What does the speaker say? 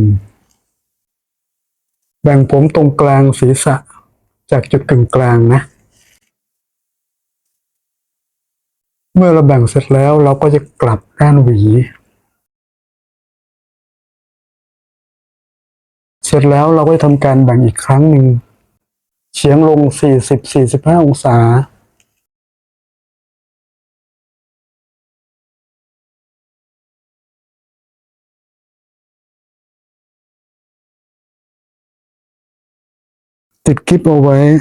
ลี่ยมแบ่งผมตรงกลางศีรษะจากจุดกึ่งกลางนะ เมื่อเราแบ่งเสร็จแล้วเราก็จะกลับด้านหวี เสร็จแล้วเราก็จะทำการแบ่งอีกครั้งหนึ่งเฉียงลง 40-45 องศา To keep away